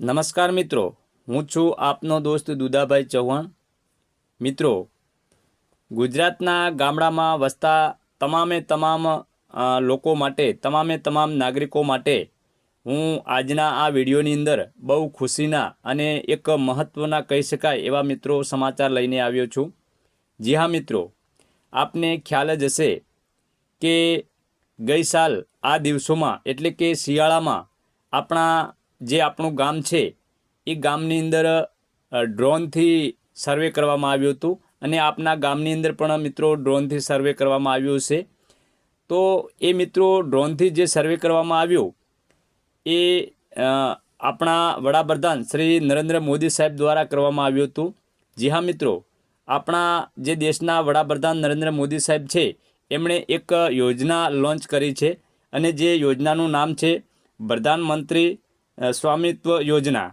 નમસ્કાર મિત્રો, હું છું આપનો દોસ્ત દુદાભાઈ ચૌહાણ. મિત્રો, ગુજરાતના ગામડામાં વસતા તમામે તમામ લોકો માટે, તમામે તમામ નાગરિકો માટે હું આજના આ વિડીયોની અંદર બહુ ખુશીના અને એક મહત્ત્વના કહી શકાય એવા મિત્રો સમાચાર લઈને આવ્યો છું. જી હા મિત્રો, આપને ખ્યાલ જ હશે કે ગઈ સાલ આ દિવસોમાં, એટલે કે શિયાળામાં આપણા જે આપણું ગામ છે, એ ગામની અંદર ડ્રોનથી સર્વે કરવામાં આવ્યું હતું અને આપના ગામની અંદર પણ, મિત્રો, ડ્રોનથી સર્વે કરવામાં આવ્યું છે. તો એ, મિત્રો, ડ્રોનથી જે સર્વે કરવામાં આવ્યો, એ આપણા વડાપ્રધાન શ્રી નરેન્દ્ર મોદી સાહેબ દ્વારા કરવામાં આવ્યું હતું. જી હા, મિત્રો, આપણા જે દેશના વડાપ્રધાન નરેન્દ્ર મોદી સાહેબ છે, એમણે એક યોજના લોન્ચ કરી છે અને જે યોજનાનું નામ છે પ્રધાનમંત્રી સ્વામિત્વ યોજના.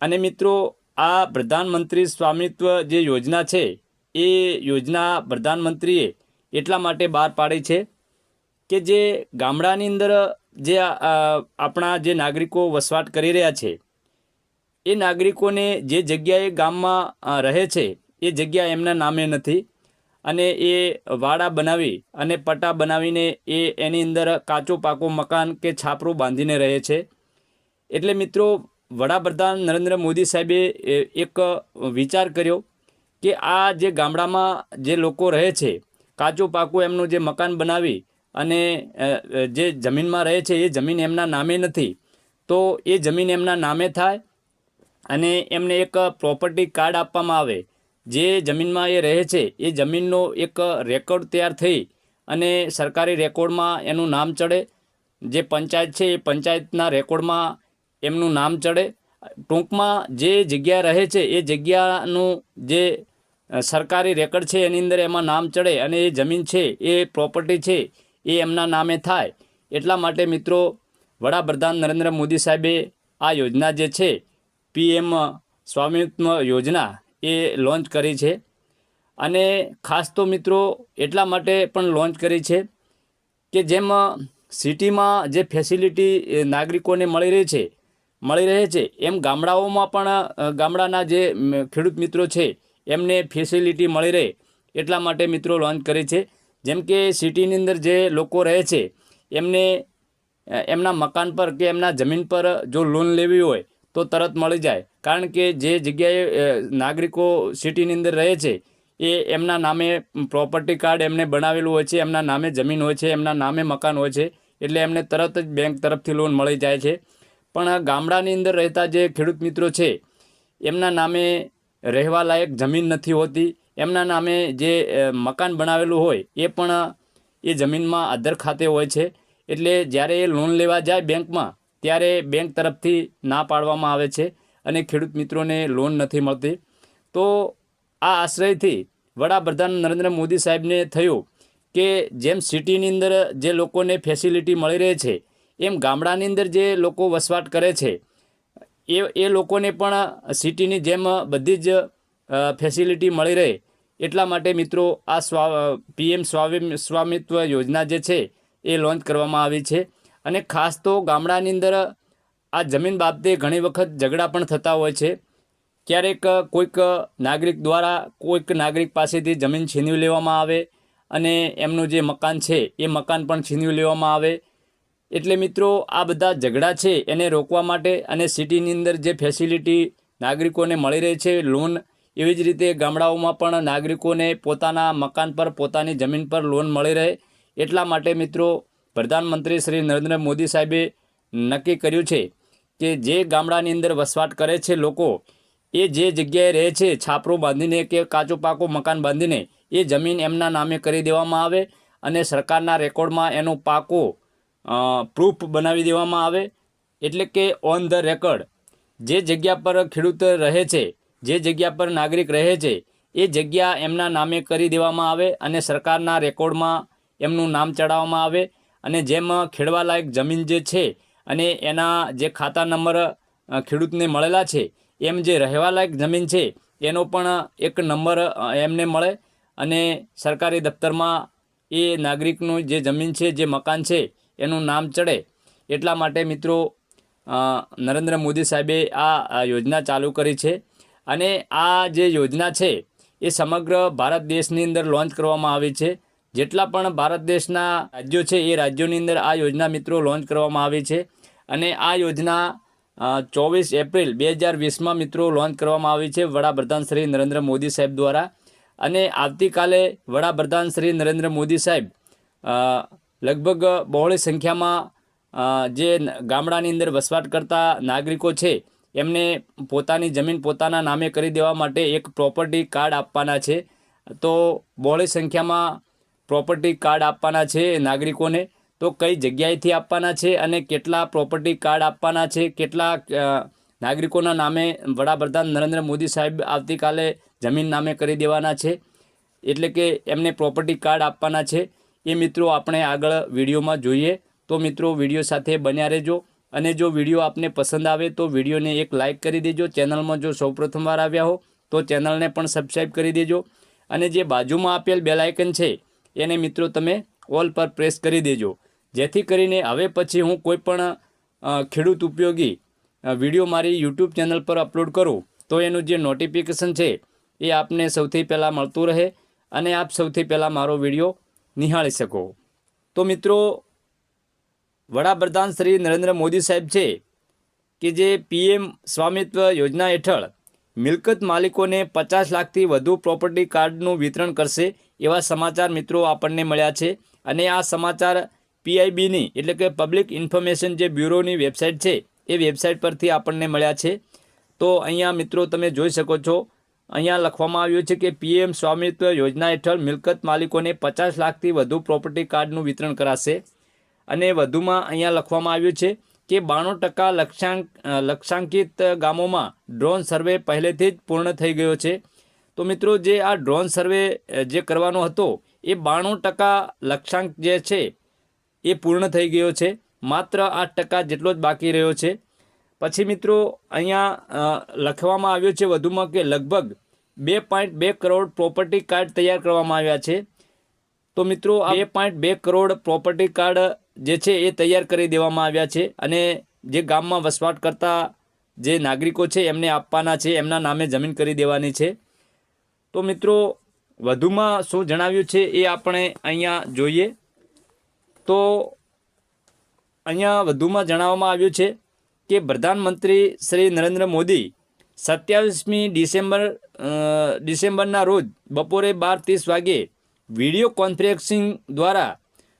અને મિત્રો, આ પ્રધાનમંત્રી સ્વામિત્વ જે યોજના છે, એ યોજના પ્રધાનમંત્રીએ એટલા માટે બહાર પાડી છે કે જે ગામડાની અંદર જે આપણા જે નાગરિકો વસવાટ કરી રહ્યા છે, એ નાગરિકોને જે જગ્યાએ ગામમાં રહે છે, એ જગ્યા એમના નામે નથી. અને એ વાડા બનાવી અને પટ્ટા બનાવીને એ એની અંદર કાચો પાકો, મકાન કે છાપરું બાંધીને રહે છે. એટલે મિત્રો, વડાપ્રધાન નરેન્દ્ર મોદી સાહેબે એક વિચાર કર્યો કે આ જે ગામડામાં જે લોકો રહે છે, કાચું પાકું એમનું જે મકાન બનાવી અને જે જમીનમાં રહે છે, એ જમીન એમના નામે નથી. તો એ જમીન એમના નામે થાય અને એમને એક પ્રોપર્ટી કાર્ડ આપવામાં આવે. જે જમીનમાં એ રહે છે, એ જમીનનો એક રેકોર્ડ તૈયાર થઈ અને સરકારી રેકોર્ડમાં એનું નામ ચડે. જે પંચાયત છે, એ પંચાયતના રેકોર્ડમાં એમનું નામ ચડે. ટૂંકમાં જે જગ્યા રહે છે, એ જગ્યાનું જે સરકારી રેકર્ડ છે, એની અંદર એમાં નામ ચડે અને એ જમીન છે, એ પ્રોપર્ટી છે, એ એમના નામે થાય. એટલા માટે મિત્રો, વડાપ્રધાન નરેન્દ્ર મોદી સાહેબે આ યોજના જે છે, પીએમ સ્વામિત્વ યોજના, એ લોન્ચ કરી છે. અને ખાસ તો મિત્રો, એટલા માટે પણ લોન્ચ કરી છે કે જેમ સિટીમાં જે ફેસિલિટી નાગરિકોને મળી રહી છે મળી રહે છે. એમ ગામડાઓમાં પણ ગામડાના જે ખેડૂત મિત્રો છે, એમને ફેસિલિટી મળી રહે એટલા માટે મિત્રો લોન્ચ કરી છે. જેમ કે સિટીની અંદર જે લોકો રહે છે, એમને એમના મકાન પર કે એમના જમીન પર જો લોન લેવી હોય તો તરત મળી જાય. કારણ કે જે જગ્યાએ નાગરિકો સિટીની અંદર રહે છે, એ એમના નામે પ્રોપર્ટી કાર્ડ એમને બનાવેલું હોય છે, એમના નામે જમીન હોય છે, એમના નામે મકાન હોય છે, એટલે એમને તરત જ બેંક તરફથી લોન મળી જાય છે. પણ ગામડાની અંદર રહેતા જે ખેડૂત મિત્રો છે, એમના નામે રહેવા લાયક જમીન નથી હોતી. એમના નામે જે મકાન બનાવેલું હોય, એ પણ, એ જમીનમાં આદર ખાતે હોય છે. એટલે જ્યારે એ લોન લેવા જાય બેંકમાં, ત્યારે બેંક તરફથી ના પાડવામાં આવે છે અને ખેડૂત મિત્રોને લોન નથી મળતી. તો આ આશ્રયથી વડાપ્રધાન નરેન્દ્ર મોદી સાહેબને થયું કે જેમ સિટીની અંદર જે લોકોને ફેસિલિટી મળી રહે છે એમ ગામડાની અંદર જે લોકો વસવાટ કરે છે, એ એ લોકોને પણ સિટીની જેમ બધી જ ફેસિલિટી મળી રહે. એટલા માટે મિત્રો આ સ્વા, પીએમ સ્વામી, સ્વામિત્વ યોજના જે છે, એ લોન્ચ કરવામાં આવી છે. અને ખાસ તો ગામડાની અંદર આ જમીન બાબતે ઘણી વખત ઝઘડા પણ થતા હોય છે. ક્યારેક કોઈક નાગરિક દ્વારા કોઈક નાગરિક પાસેથી જમીન છીનવી લેવામાં આવે અને એમનું જે મકાન છે, એ મકાન પણ છીનવી લેવામાં આવે. એટલે મિત્રો, આ બધા ઝઘડા છે, એને રોકવા માટે અને સિટીની અંદર જે ફેસિલિટી નાગરિકોને મળી રહી છે લોન એવી જ રીતે ગામડાઓમાં પણ નાગરિકોને પોતાના મકાન પર, પોતાની જમીન પર લોન મળી રહે. એટલા માટે મિત્રો, પ્રધાનમંત્રી શ્રી નરેન્દ્ર મોદી સાહેબે નક્કી કર્યું છે કે જે ગામડાની અંદર વસવાટ કરે છે લોકો, એ જે જગ્યાએ રહે છે, છાપરો બાંધીને કે કાચો પાકો મકાન બાંધીને, એ જમીન એમના નામે કરી દેવામાં આવે અને સરકારના રેકોર્ડમાં એનો પાકો પ્રૂફ બનાવી દેવામાં આવે એટલે કે ઓન ધ રેકર્ડ જે જગ્યા પર ખેડૂત રહે છે, જે જગ્યા પર નાગરિક રહે છે, એ જગ્યા એમના નામે કરી દેવામાં આવે અને સરકારના રેકોર્ડમાં એમનું નામ ચડાવવામાં આવે અને જેમ ખેડવાલાયક જમીન જે છે અને એના જે ખાતા નંબર ખેડૂતને મળેલા છે, એમ જે રહેવાલાયક જમીન છે, એનો પણ એક નંબર એમને મળે અને સરકારી દફતરમાં એ નાગરિકનું જે જમીન છે, જે મકાન છે એનું નામ ચડે. એટલા માટે મિત્રો નરેન્દ્ર મોદી સાહેબે આ યોજના ચાલુ કરી છે. અને આ જે યોજના છે, એ સમગ્ર ભારત દેશની અંદર લોન્ચ કરવામાં આવી છે. જેટલા પણ ભારત દેશના રાજ્યો છે, એ રાજ્યોની અંદર આ યોજના મિત્રો લોન્ચ કરવામાં આવી છે. અને આ યોજના ચોવીસ એપ્રિલ બે હજાર વીસમાં મિત્રો લોન્ચ કરવામાં આવી છે વડાપ્રધાન શ્રી નરેન્દ્ર મોદી સાહેબ દ્વારા. અને આવતીકાલે વડાપ્રધાન શ્રી નરેન્દ્ર મોદી સાહેબ લગભગ બહોળી સંખ્યામાં જે ગામડાની અંદર વસવાટ કરતા નાગરિકો છે, એમને પોતાની જમીન પોતાના નામે કરી દેવા માટે એક પ્રોપર્ટી કાર્ડ આપવાના છે. તો બહોળી સંખ્યામાં પ્રોપર્ટી કાર્ડ આપવાના છે નાગરિકોને. તો કઈ જગ્યાએથી આપવાના છે અને કેટલા પ્રોપર્ટી કાર્ડ આપવાના છે, કેટલા નાગરિકોના નામે વડાપ્રધાન નરેન્દ્ર મોદી સાહેબ આવતીકાલે જમીન નામે કરી દેવાના છે. એટલે કે એમને પ્રોપર્ટી કાર્ડ આપવાના છે. એ મિત્રો આપણે આગળ વિડીયોમાં જોઈએ. તો મિત્રો, વીડિયો સાથે બન્યા રહેજો. અને જો વીડિયો આપને પસંદ આવે તો વિડીયોને એક લાઇક કરી દેજો. ચેનલમાં જો સૌપ્રથમ વાર આવ્યા હો, તો ચેનલને પણ સબસ્ક્રાઈબ કરી દેજો. અને જે બાજુમાં આપેલ બેલાયકન છે, એને મિત્રો તમે ઓલ પર પ્રેસ કરી દેજો. જેથી કરીને હવે પછી હું કોઈપણ ખેડૂત ઉપયોગી વીડિયો મારી યુટ્યુબ ચેનલ પર અપલોડ કરું, તો એનું જે નોટિફિકેશન છે, એ આપને સૌથી પહેલાં મળતું રહે. અને આપ સૌથી પહેલાં મારો વીડિયો નિહાળી શકો. તો મિત્રો, વડાપ્રધાન શ્રી નરેન્દ્ર મોદી સાહેબ છે કે જે પીએમ સ્વામિત્વ યોજના હેઠળ મિલકત માલિકોને પચાસ લાખથી વધુ પ્રોપર્ટી કાર્ડનું વિતરણ કરશે એવા સમાચાર મિત્રો આપણને મળ્યા છે. અને આ સમાચાર પીઆઈબીની એટલે કે પબ્લિક ઇન્ફોર્મેશન જે બ્યુરોની વેબસાઇટ છે એ વેબસાઇટ પરથી આપણને મળ્યા છે. તો અહીંયા મિત્રો તમે જોઈ શકો છો અહીંયા લખવામાં આવ્યું છે કે પીએમ સ્વામિત્વ યોજના હેઠળ મિલકત માલિકોને પચાસ લાખથી વધુ પ્રોપર્ટી કાર્ડનું વિતરણ કરાશે. અને વધુમાં અહીંયા લખવામાં આવ્યું છે કે બાણું ટકા લક્ષ્યાંક લક્ષ્યાંકિત ગામોમાં ડ્રોન સર્વે પહેલેથી જ પૂર્ણ થઈ ગયો છે. તો મિત્રો, જે આ ડ્રોન સર્વે જે કરવાનો હતો, એ બાણું ટકા લક્ષાંક જે છે, એ પૂર્ણ થઈ ગયો છે. માત્ર આઠ ટકા જેટલો જ બાકી રહ્યો છે. પછી મિત્રો, અહીંયા લખવામાં આવ્યું છે વધુમાં કે લગભગ બે પોઈન્ટ બે કરોડ પ્રોપર્ટી કાર્ડ તૈયાર કરવામાં આવ્યા છે. તો મિત્રો, આ બે પોઈન્ટ બે કરોડ પ્રોપર્ટી કાર્ડ જે છે એ તૈયાર કરી દેવામાં આવ્યા છે અને જે ગામમાં વસવાટ કરતા જે નાગરિકો છે એમને આપવાના છે, એમના નામે જમીન કરી દેવાની છે. તો મિત્રો, વધુમાં શું જણાવ્યું છે એ આપણે અહીંયા જોઈએ. તો અહીંયા વધુમાં જણાવવામાં આવ્યું છે કે પ્રધાનમંત્રી શ્રી નરેન્દ્ર મોદી સત્યાવીસમી ડિસેમ્બર ડિસેમ્બરના રોજ બપોરે બાર ત્રીસ વાગે વીડિયો કોન્ફરન્સિંગ દ્વારા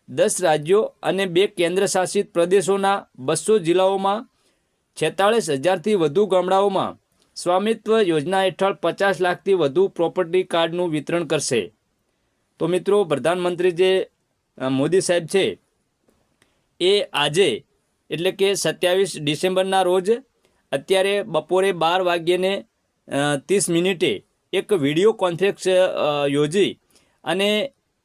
દસ રાજ્યો અને બે કેન્દ્રશાસિત પ્રદેશોના બસો જિલ્લાઓમાં છેતાળીસ હજારથી વધુ ગામડાઓમાં સ્વામિત્વ યોજના હેઠળ પચાસ લાખથી વધુ પ્રોપર્ટી કાર્ડનું વિતરણ કરશે. તો મિત્રો, પ્રધાનમંત્રી જે મોદી સાહેબ છે, એ આજે એટલે કે સત્યાવીસ ડિસેમ્બરના રોજ અત્યારે બપોરે બાર વાગ્યેને ત્રીસ મિનિટે એક વીડિયો કોન્ફરન્સ યોજી અને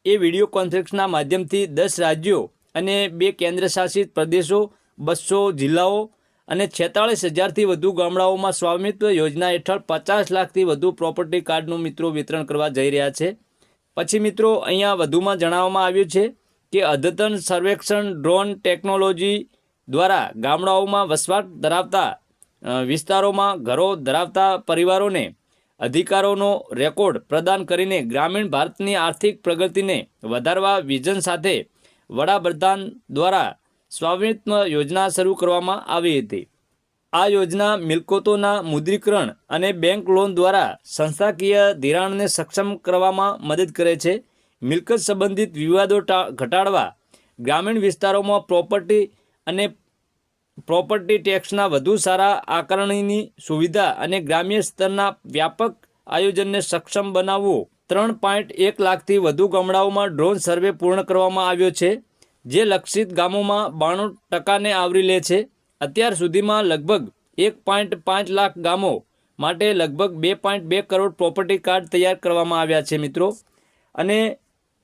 એ વીડિયો કોન્ફરન્સના માધ્યમથી દસ રાજ્યો અને બે કેન્દ્રશાસિત પ્રદેશો, બસો જિલ્લાઓ અને છેતાળીસ હજારથી વધુ ગામડાઓમાં સ્વામિત્વ યોજના હેઠળ પચાસ લાખથી વધુ પ્રોપર્ટી કાર્ડનું મિત્રો વિતરણ કરવા જઈ રહ્યા છે. પછી મિત્રો, અહીંયા વધુમાં જણાવવામાં આવ્યું છે કે અદ્યતન સર્વેક્ષણ ડ્રોન ટેકનોલોજી દ્વારા ગામડાઓમાં વસવાટ ધરાવતા વિસ્તારોમાં ઘરો ધરાવતા પરિવારોને અધિકારોનો રેકોર્ડ પ્રદાન કરીને ગ્રામીણ ભારતની આર્થિક પ્રગતિને વધારવા વિઝન સાથે વડાપ્રધાન દ્વારા સ્વામિત્વ યોજના શરૂ કરવામાં આવી હતી. આ યોજના મિલકતોના મુદ્રીકરણ અને બેંક લોન દ્વારા સંસ્થાકીય ધિરાણને સક્ષમ કરવામાં મદદ કરે છે. મિલકત સંબંધિત વિવાદો ઘટાડવા ગ્રામીણ વિસ્તારોમાં પ્રોપર્ટી અને પ્રોપર્ટી ટેક્સના વધુ સારા આકારણીની સુવિધા અને ગ્રામ્ય સ્તરના વ્યાપક આયોજનને સક્ષમ બનાવવું. ત્રણ પોઈન્ટ એક લાખથી વધુ ગામડાઓમાં ડ્રોન સર્વે પૂર્ણ કરવામાં આવ્યો છે, જે લક્ષિત ગામોમાં બાણું ટકાને આવરી લે છે. અત્યાર સુધીમાં લગભગ એક પોઈન્ટ પાંચ લાખ ગામો માટે લગભગ બે પોઈન્ટ બે કરોડ પ્રોપર્ટી કાર્ડ તૈયાર કરવામાં આવ્યા છે મિત્રો. અને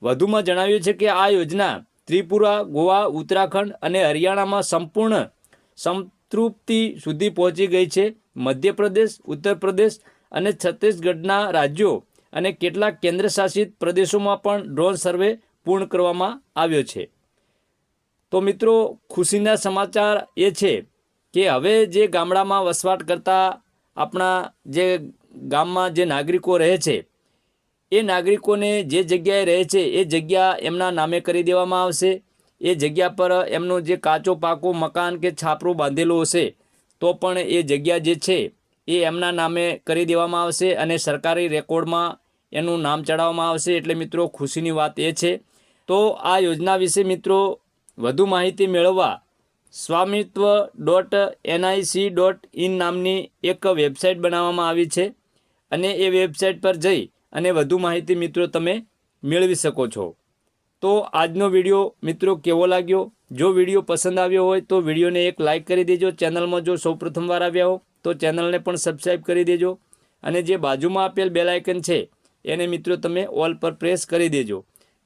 વધુમાં જણાવ્યું છે કે આ યોજના ત્રિપુરા, ગોવા, ઉત્તરાખંડ અને હરિયાણામાં સંપૂર્ણ સંતૃપ્તિ સુધી પહોંચી ગઈ છે. મધ્યપ્રદેશ ઉત્તર પ્રદેશ અને છત્તીસગઢના રાજ્યો અને કેટલાક કેન્દ્રશાસિત પ્રદેશોમાં પણ ડ્રોન સર્વે પૂર્ણ કરવામાં આવ્યો છે. તો મિત્રો, ખુશીના સમાચાર એ છે કે હવે જે ગામડામાં વસવાટ કરતા આપણા જે ગામમાં જે નાગરિકો રહે છે એ નાગરિકોને જે જગ્યાએ રહે છે, એ જગ્યા એમના નામે કરી દેવામાં આવશે. એ જગ્યા પર એમનો જે કાચો, પાકો, મકાન કે છાપરું બાંધેલું હશે, તો પણ એ જગ્યા જે છે, એ એમના નામે કરી દેવામાં આવશે અને સરકારી રેકોર્ડમાં એનું નામ ચડાવવામાં આવશે. એટલે મિત્રો, ખુશીની વાત એ છે. તો આ યોજના વિશે મિત્રો, વધુ માહિતી મેળવવા Swamitva dot NIC dot in નામની એક વેબસાઇટ બનાવવામાં આવી છે. અને એ વેબસાઇટ પર જઈ અને વધુ માહિતી મિત્રો તમે મેળવી શકો છો. તો આજનો વીડિયો મિત્રો કેવો લાગ્યો? જો વીડિયો પસંદ આવ્યો હોય તો વિડીયોને એક લાઇક કરી દેજો. ચેનલમાં જો સૌ પ્રથમવાર આવ્યા હો તો ચેનલને પણ સબસ્ક્રાઈબ કરી દેજો. અને જે બાજુમાં આપેલ બેલાયકન છે, એને મિત્રો તમે ઓલ પર પ્રેસ કરી દેજો.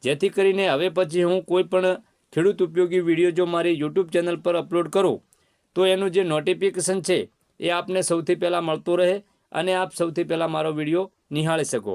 જેથી કરીને હવે પછી હું કોઈ પણ ખેડૂત ઉપયોગી વીડિયો જો મારી યુટ્યુબ ચેનલ પર અપલોડ કરું, તો એનું જે નોટિફિકેશન છે એ આપને સૌથી પહેલાં મળતું રહે અને આપ સૌથી પહેલાં મારો વીડિયો નિહાળી શકો.